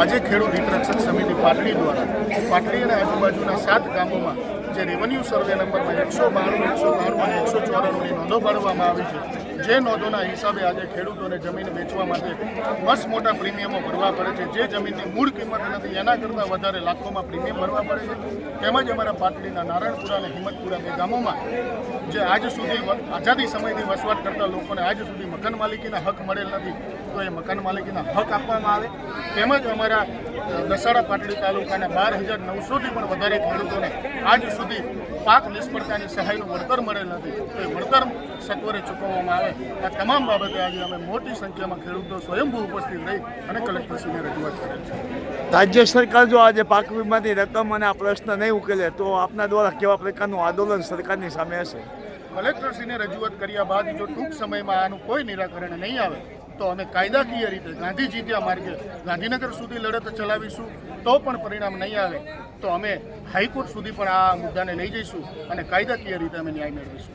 આજે ખેડૂત હિતરક્ષક સમિતિ પાટડી દ્વારા પાટડી અને આજુબાજુના સાત ગામોમાં જે રેવન્યુ સર્વે નંબરમાં એકસો બાણું એકસો બાણું એકસો ચોરાણુંની નોંધો પાડવામાં આવી છે, જે નોંધોના હિસાબે આજે ખેડૂતોને જમીન વેચવા માટે મસ્ત મોટા પ્રીમિયમો ભરવા પડે છે. જે જમીનની મૂળ કિંમત નથી, એના કરતાં વધારે લાખોમાં પ્રીમિયમ ભરવા પડે છે. તેમજ અમારા પાટડીના નારાયણપુરા અને હિંમતપુરા બે ગામોમાં જે આજ સુધી આઝાદી સમયથી વસવાટ કરતા લોકોને આજ સુધી મકાન માલિકીના હક મળેલ નથી. તો એ મકાન માલિકીના હક આપવામાં આવે. તેમજ અમારા દસાડા પાટડી તાલુકાના બાર હજાર નવસોથી પણ વધારે ખેડૂતોને આજ સુધી પાક નિષ્ફળતાની સહાયનું વળતર મળેલ નથી. તો એ વળતર સત્વરે ચૂકવવામાં આવે. આ તમામ બાબતે આજે અમે મોટી સંખ્યામાં ખેડૂતો સ્વયંભૂ ઉપસ્થિત રહી અને કલેક્ટરશ્રીને રજૂઆત કરેલ છે. રાજ્ય સરકાર જો આજે પાક વીમાની રકમ અને આ પ્રશ્ન નહીં ઉકેલે તો આપના દ્વારા કેવા પ્રકારનું આંદોલન સરકારની સામે હશે? કલેક્ટરશ્રીને રજૂઆત કર્યા બાદ જો ટૂંક સમયમાં આનું કોઈ નિરાકરણ નહીં આવે તો અમે કાયદાકીય રીતે ગાંધીજી માર્ગે ગાંધીનગર સુધી લડત ચલાવીશું, તો પણ પરિણામ નહીં આવે, તો અમે હાઈકોર્ટ સુધી પણ આ મુદ્દાને લઈ જઈશું અને કાયદાકીય રીતે અમે ન્યાય મેળવીશું.